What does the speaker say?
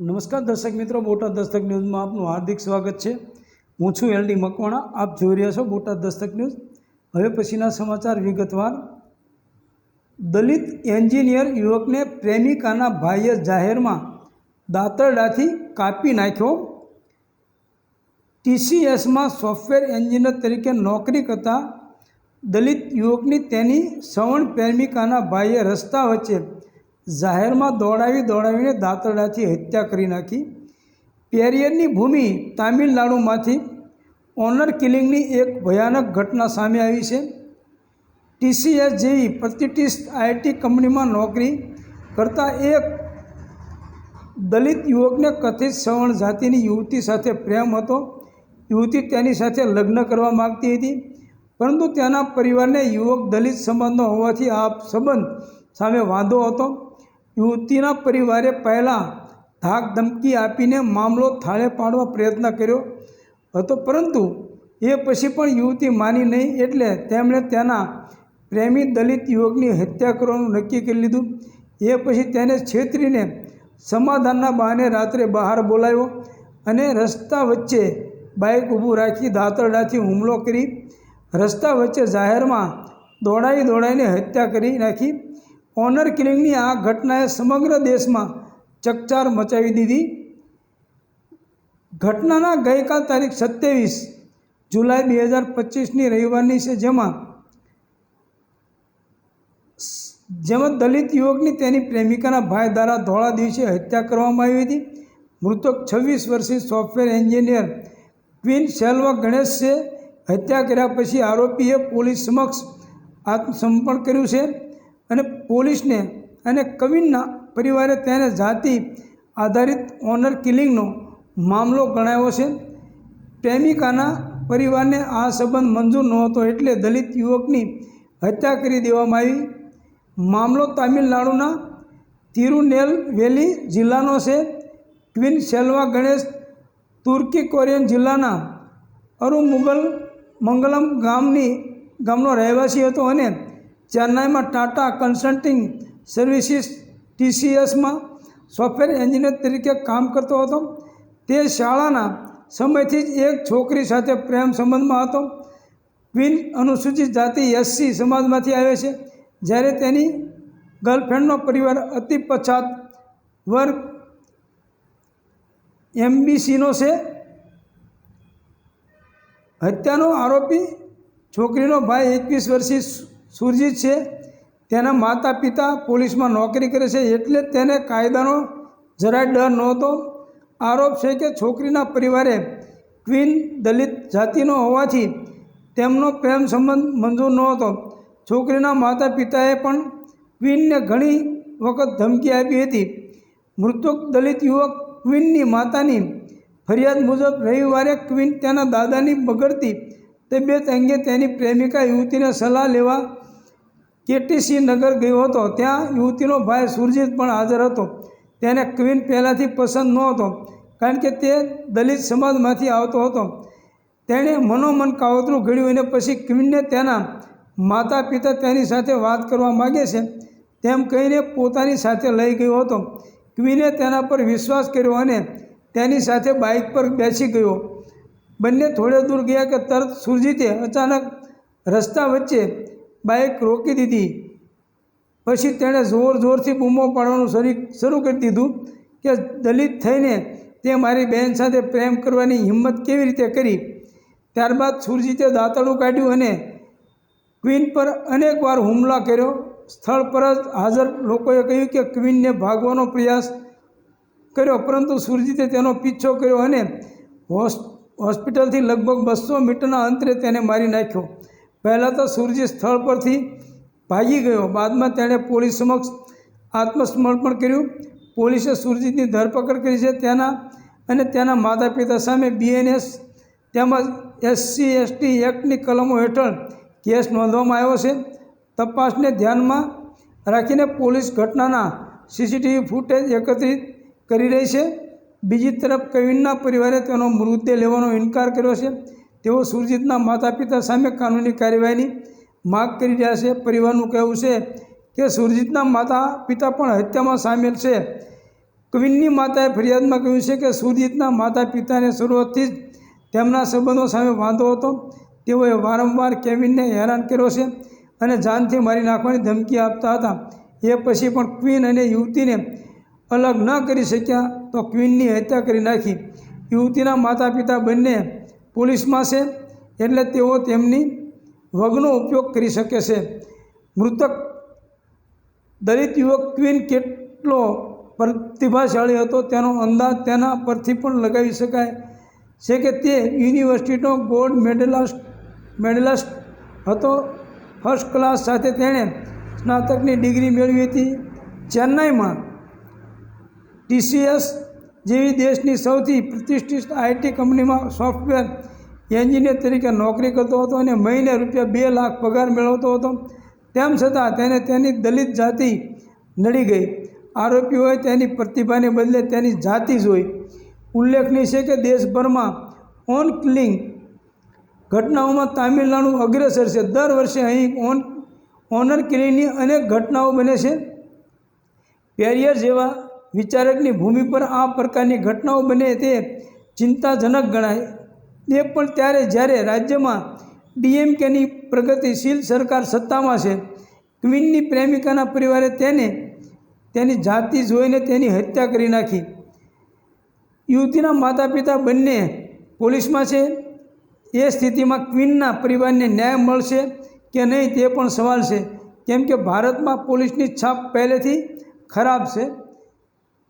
નમસ્કાર દર્શક મિત્રો, બોટાદ દસ્તક ન્યૂઝમાં આપનું હાર્દિક સ્વાગત છે. હું છું એલડી મકવાણા, આપ જોઈ રહ્યા છો બોટાદ દસ્તક ન્યૂઝ. હવે પછીના સમાચાર વિગતવાર. દલિત એન્જિનિયર યુવકને પ્રેમિકાના ભાઈએ જાહેરમાં દાંતરડાથી કાપી નાખ્યો. ટીસીએસમાં સોફ્ટવેર એન્જિનિયર તરીકે નોકરી કરતા દલિત યુવકની તેની શ્રવણ પ્રેમિકાના ભાઈએ રસ્તા વચ્ચે જાહેરમાં દોડાવી દોડાવીને દાંતરડાથી હત્યા કરી નાખી. પેરિયરની ભૂમિ તામિલનાડુમાંથી ઓનર કિલિંગની એક ભયાનક ઘટના સામે આવી છે. ટીસીએસ જેવી પ્રતિષ્ઠિત આઈટી કંપનીમાં નોકરી કરતા એક દલિત યુવકને કથિત સવર્ણ જાતિની યુવતી સાથે પ્રેમ હતો. યુવતી તેની સાથે લગ્ન કરવા માગતી હતી, પરંતુ તેના પરિવારને યુવક દલિત સંબંધનો હોવાથી આ સંબંધ સામે વાંધો હતો. યુવતીના પરિવારે પહેલાં ધાક ધમકી આપીને મામલો થાળે પાડવા પ્રયત્ન કર્યો હતો, પરંતુ એ પછી પણ યુવતી માની નહીં એટલે તેમણે તેના પ્રેમી દલિત યુવકની હત્યા કરવાનું નક્કી કરી લીધું. એ પછી તેને છેતરીને સમાધાનના બહાને રાત્રે બહાર બોલાવ્યો અને રસ્તા વચ્ચે બાઇક ઊભું રાખી દાતરડાથી હુમલો કરી રસ્તા વચ્ચે જાહેરમાં દોડાવી દોડાઈને હત્યા કરી નાખી. ઓનર કિલિંગની આ ઘટનાએ સમગ્ર દેશમાં ચકચાર મચાવી દીધી. ઘટનાના ગઈકાલ તારીખ સત્યાવીસ જુલાઈ બે હજાર પચીસની રવિવારની છે, જેમાં જેમાં દલિત યુવકની તેની પ્રેમિકાના ભાઈ દ્વારા ધોળા દિવસે હત્યા કરવામાં આવી હતી. મૃતક છવ્વીસ વર્ષીય સોફ્ટવેર એન્જિનિયર ક્વીન સેલ્વા ગણેશે હત્યા કર્યા પછી આરોપીએ પોલીસ સમક્ષ આત્મસમર્પણ કર્યું છે. અને પોલીસને અને કવિનના પરિવારે તેને જાતિ આધારિત ઓનર કિલિંગનો મામલો ગણાવ્યો છે. પ્રેમિકાના પરિવારને આ સંબંધ મંજૂર નહોતો એટલે દલિત યુવકની હત્યા કરી દેવામાં આવી. મામલો તામિલનાડુના તિરુનેલવેલી જિલ્લાનો છે. ટ્વિન સેલ્વા ગણેશ, તુર્કી કોરિયન જિલ્લાના અરુમુગલ મંગલમ ગામની ગામનો રહેવાસી હતો અને ચેન્નાઈમાં ટાટા કન્સલ્ટિંગ સર્વિસીસ ટીસીએસમાં સોફ્ટવેર એન્જિનિયર તરીકે કામ કરતો હતો. તે શાળાના સમયથી જ એક છોકરી સાથે પ્રેમ સંબંધમાં હતો. ક્વીન અનુસૂચિત જાતિ એસસી સમાજમાંથી આવે છે. જ્યારે તેની ગર્લફ્રેન્ડનો પરિવાર અતિ પછાત વર્ગ એમબીસીનો છે. હત્યાનો આરોપી છોકરીનો ભાઈ એકવીસ વર્ષીય સુરજીત છે. તેના માતા પિતા પોલીસમાં નોકરી કરે છે એટલે તેને કાયદાનો જરાય ડર નહોતો. આરોપ છે કે છોકરીના પરિવારે ક્વીન દલિત જાતિનો હોવાથી તેમનો પ્રેમ સંબંધ મંજૂર નહોતો. છોકરીના માતા પિતાએ પણ ક્વીનને ઘણી વખત ધમકી આપી હતી. મૃતક દલિત યુવક ક્વીનની માતાની ફરિયાદ મુજબ રવિવારે ક્વીન તેના દાદાની બગડતી તબિયત અંગે તેની પ્રેમિકા યુવતીને સલાહ લેવા કેટીસી નગર ગયો હતો. ત્યાં યુવતીનો ભાઈ સુરજીત પણ હાજર હતો. તેને ક્વીન પહેલાંથી પસંદ નહોતો, કારણ કે તે દલિત સમાજમાંથી આવતો હતો. તેણે મનોમન કાવતરું ઘડ્યું અને પછી ક્વીનને તેના માતા પિતા તેની સાથે વાત કરવા માગે છે. તેમ કહીને પોતાની સાથે લઈ ગયો હતો. ક્વીને તેના પર વિશ્વાસ કર્યો અને તેની સાથે બાઇક પર બેસી ગયો. બંને થોડે દૂર ગયા કે તરત સુરજીતે અચાનક રસ્તા વચ્ચે બાઇક રોકી દીધી. પછી તેણે જોર જોરથી બૂમો પાડવાનું શરૂ શરૂ કરી દીધું કે દલિત થઈને તે મારી બહેન સાથે પ્રેમ કરવાની હિંમત કેવી રીતે કરી? ત્યારબાદ સુરજીતે દાંતળું કાઢ્યું અને ક્વીન પર અનેકવાર હુમલા કર્યો. સ્થળ પર જ હાજર લોકોએ કહ્યું કે ક્વીનને ભાગવાનો પ્રયાસ કર્યો, પરંતુ સુરજીતે તેનો પીછો કર્યો અને હોસ્પિટલથી લગભગ બસો મીટરના અંતરે તેને મારી નાખ્યો. પહેલાં તો સુરજીત સ્થળ પરથી ભાગી ગયો. બાદમાં તેણે પોલીસ સમક્ષ આત્મસમર્પણ કર્યું. પોલીસે સુરજીતની ધરપકડ કરી છે તેના અને તેના માતા પિતા સામે બીએનએસ તેમજ એસસી એસટી એક્ટની કલમો હેઠળ કેસ નોંધવામાં આવ્યો છે. તપાસને ધ્યાનમાં રાખીને પોલીસ ઘટનાના સીસીટીવી ફૂટેજ એકત્રિત કરી રહી છે. બીજી તરફ કવિનના પરિવારે તેનો મૃતદેહ લેવાનો ઇનકાર કર્યો છે. તેઓ સુરજીતના માતા પિતા સામે કાનૂની કાર્યવાહીની માગ કરી રહ્યા છે. પરિવારનું કહેવું છે કે સુરજીતના માતા પિતા પણ હત્યામાં સામેલ છે. કવિનની માતાએ ફરિયાદમાં કહ્યું છે કે સુરજીતના માતા પિતાને શરૂઆતથી જ તેમના સંબંધો સામે વાંધો હતો. તેઓએ વારંવાર કેવિનને હેરાન કર્યો છે અને જાનથી મારી નાખવાની ધમકી આપતા હતા. એ પછી પણ ક્વીન અને યુવતીને અલગ ન કરી શક્યા તો ક્વીનની હત્યા કરી નાખી. યુવતીના માતા પિતા બંને પોલીસમાં છે, એટલે તેઓ તેમની વગનો ઉપયોગ કરી શકે છે. મૃતક દલિત યુવક ક્વીન કેટલો પ્રતિભાશાળી હતો, તેનો અંદાજ તેના પરથી પણ લગાવી શકાય છે કે તે યુનિવર્સિટીનો ગોલ્ડ મેડલાસ્ટ, મેડલિસ્ટ હતો. ફર્સ્ટ ક્લાસ સાથે તેણે સ્નાતકની ડિગ્રી મેળવી હતી. ચેન્નાઈમાં ટીસીએસ જેવી દેશની સૌથી પ્રતિષ્ઠિત આઈટી કંપનીમાં સોફ્ટવેર એન્જિનિયર તરીકે નોકરી કરતો હતો અને મહિને રૂપિયા બે લાખ પગાર મેળવતો હતો. તેમ છતાં તેને તેની દલિત જાતિ નડી ગઈ. આરોપીઓએ તેની પ્રતિભાને બદલે તેની જાતિ જોઈ ઉલ્લેખનીય છે કે દેશભરમાં ઓન કિલિંગ ઘટનાઓમાં તામિલનાડુ અગ્રેસર છે. દર વર્ષે અહીં ઓન ઓનર કિલિંગની અનેક ઘટનાઓ બને છે. પેરિયર જેવા વિચારકની ભૂમિ પર આ પ્રકારની ઘટનાઓ બને તે ચિંતાજનક ગણાય. એ પણ ત્યારે જ્યારે રાજ્યમાં ડીએમકેની પ્રગતિશીલ સરકાર સત્તામાં છે, ક્વીનની પ્રેમિકાના પરિવારે તેને, તેની જાતિ જોઈને તેની હત્યા કરી નાખી. યુવતીના માતા પિતા બંને પોલીસમાં છે. એ સ્થિતિમાં ક્વીનના પરિવારને ન્યાય મળશે કે નહીં તે પણ સવાલ છે. કેમ કે ભારતમાં પોલીસની છાપ પહેલેથી ખરાબ છે.